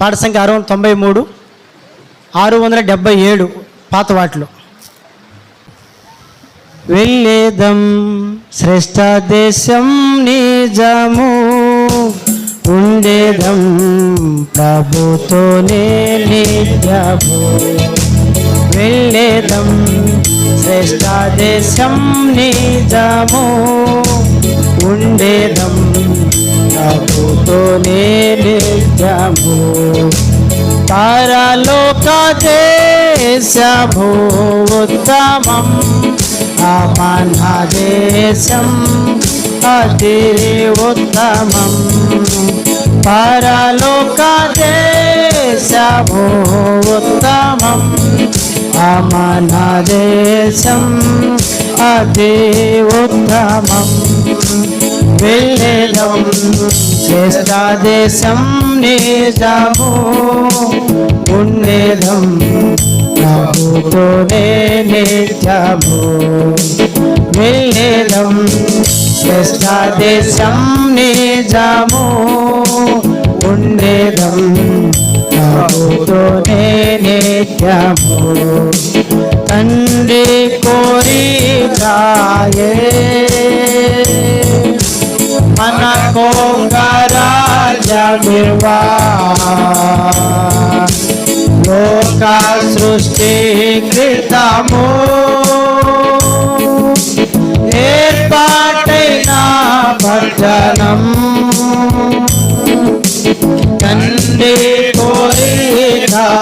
పాట సంఖ్య ఆరు వందల తొంభై మూడు ఆరు వందల డెబ్బై ఏడు పాత వాటిలో. వెళ్ళేదం శ్రేష్ట దేశం నిజము ఉండేదం ప్రభుతోనే నిత్యము. వెళ్ళేదం శ్రేష్ట దేశం నిజము ఉండేదం ప్రభుతోనే నిత్యము పరలోక దేశము ఉత్తమం. అమన దేశం అతి ఉత్తమం. పరలోక దేశము ఉత్తమం. అమన దేశం అతి ఉత్తమం. వెళ్ళేదం చేస్తా దేశం నిజము. ఉండేదం ప్రభుతోనే నిత్యము. వెళ్ళేదం చేస్తా దేశం నిజము. ఉండేదం ప్రభుతోనే నిత్యము. తండ్రి కోరికాయే. మన anakonga mirvaa loka srushti kritamu erpaataina bhajanam kande koridaaye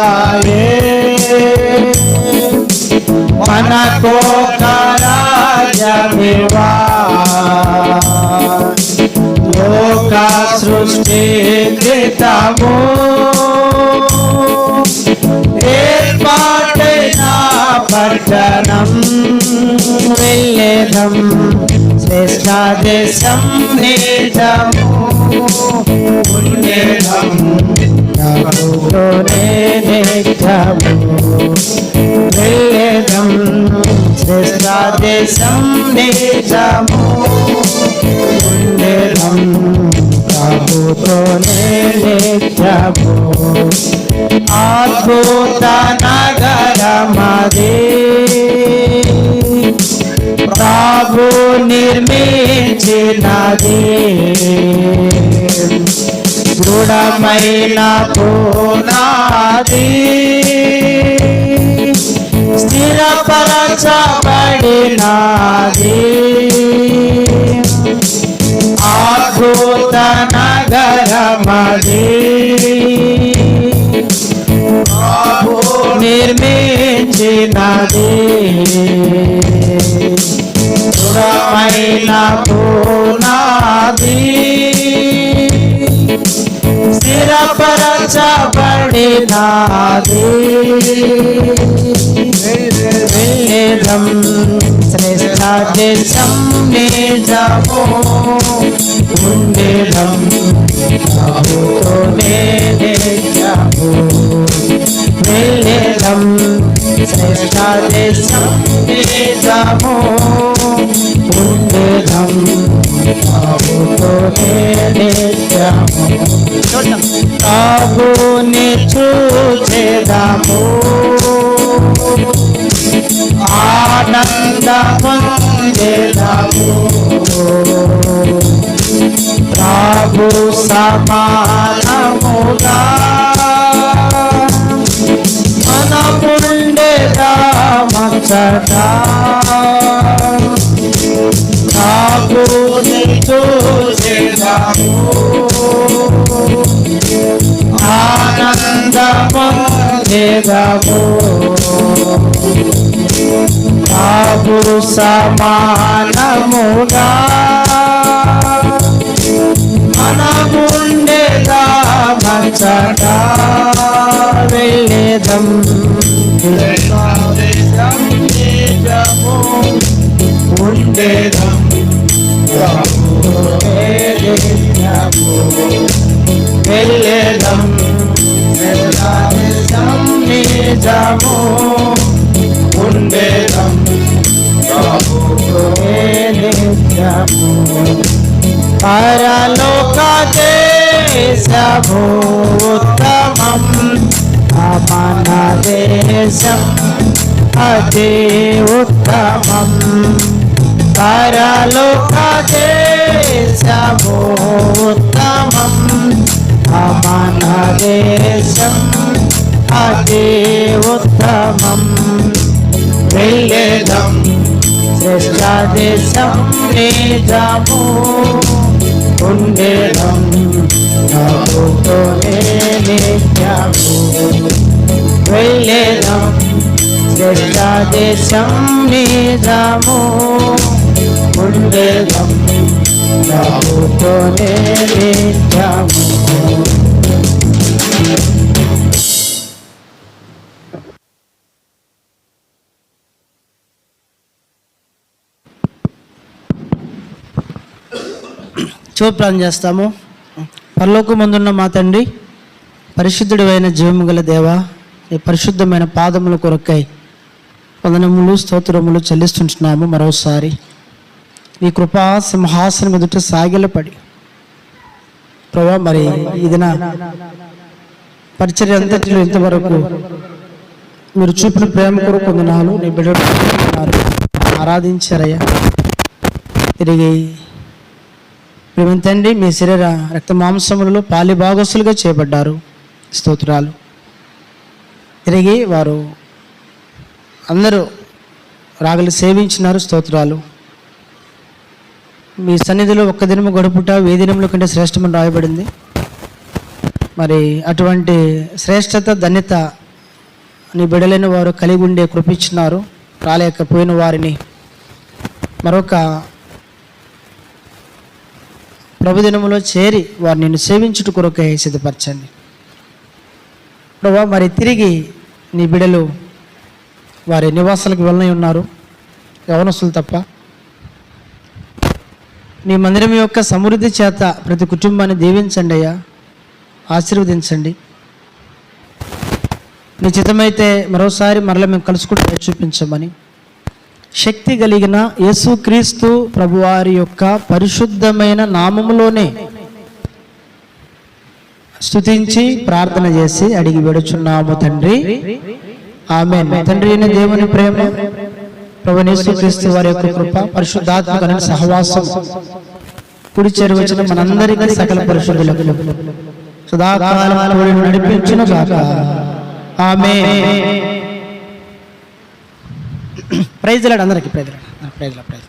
anakonga mirvaa సృష్టి ఏర్పాటైన పట్టణం వెళ్ళేదం శ్రేష్ట దేశం నిజము ఉండేదం వెళ్ళేదం శ్రేష్ట దేశం నిజము ఉండేదం ప్రభుతోనే నిత్యము అద్భుత నగరమది ప్రభు నిర్మించినది. దృఢమైన పునాది. స్థిరపరచబడినది. అద్భుత నగరమది నిర్మించినది దృఢమైన పునాది స్థిరపరచబడినది వేదం శ్రేష్ట దేశం నిజము ఉండేదం ప్రభుతోనే నిత్యము వెళ్ళేదం శ్రేష్ట దేశం నిజము ఉండేదం ప్రభుతోనే నిత్యము ప్రభుని ఆనంద సమానముగా మన పుండేదామచట ప్రభుని చూసేదాము ఆనంద పొందేదము సమానముగా చాట వెళ్ళేదం. ఉండేదం. వెళ్ళేదం. నిజము ఉండేదం. నిత్యము పరలోక దేశము ఉత్తమ దేశం అతి ఉత్తమం. పరలోక దేశము ఉత్తమం అమన దేశం అతి ఉత్తమం. వెళ్ళేదం శ్రేష్ట దేశం నిజము ఉండేదం నవ్వుతోనే నిత్యము వెళ్ళేదం శ్రేష్ట దేశం నిజము ఉండేదం నవ్వుతోనే నిత్యము చూప్రాన్ చేస్తాము. పరలోక ముందున్న మా తండ్రి పరిశుద్ధుడు అయిన జీవము గల దేవ ఈ పరిశుద్ధమైన పాదముల కొరకై వందనములు స్తోత్రములు చెల్లిస్తుంటున్నాము మరోసారి. ఈ కృపా సింహాసనం ఎదుట సాగిలపడి. ప్రభా మరి ఇది నా పరిచర్య అంతటిలో ఇంతవరకు మీరు చూపిన ప్రేమ కొరకు వందనాలు నీ బిడ్డ ఆరాధించారయ్యా. తిరిగి ప్రేమ తండ్రి మీ శరీర రక్త మాంసములలో పాలి భాగస్సులుగా చేయబడ్డారు. స్తోత్రాలు. తిరిగి వారు అందరూ రాగలు సేవించినారు స్తోత్రాలు. మీ సన్నిధిలో ఒక్క దినము గడుపుట వే దినముల కంటే శ్రేష్టమని రాయబడింది. మరి అటువంటి శ్రేష్టత ధన్యత అని బిడలైన వారు కలిగి ఉండే కృపించినారు రాలేకపోయిన వారిని మరొక ప్రభుదినములో చేరి వారు నిన్ను సేవించుట కొరకై సిద్ధపరచండి. ప్రభా మరి తిరిగి నీ బిడలు వారి నివాసాలకు వెళ్ళని ఉన్నారు. యవనస్తులు తప్ప. నీ మందిరం యొక్క సమృద్ధి చేత ప్రతి కుటుంబాన్ని దీవించండి అయ్యా. ఆశీర్వదించండి. నిశ్చితమైతే మరోసారి మరల మేము కలుసుకుంటే చూపించమని శక్తి కలిగిన యేసుక్రీస్తు ప్రభువారి యొక్క పరిశుద్ధమైన నామములోనే స్థుతించి ప్రార్థన చేసి అడిగి వెడుచున్నాము తండ్రి. ఆమె తండ్రి అయిన దేవుని ప్రేమ ప్రభు యేసుక్రీస్తు వారి యొక్క కృప పరిశుద్ధాత్మక సహవాసం కుడి చేరువచ్చిన మనందరికీ సకల పరిశుద్ధులకు సదాకాలం నడిపించిన గాక. ఆమె ప్రైజ్ లాడు అందరికి ప్రైజ్ లాడు. ప్రైజ్ లాడు ప్రైజ్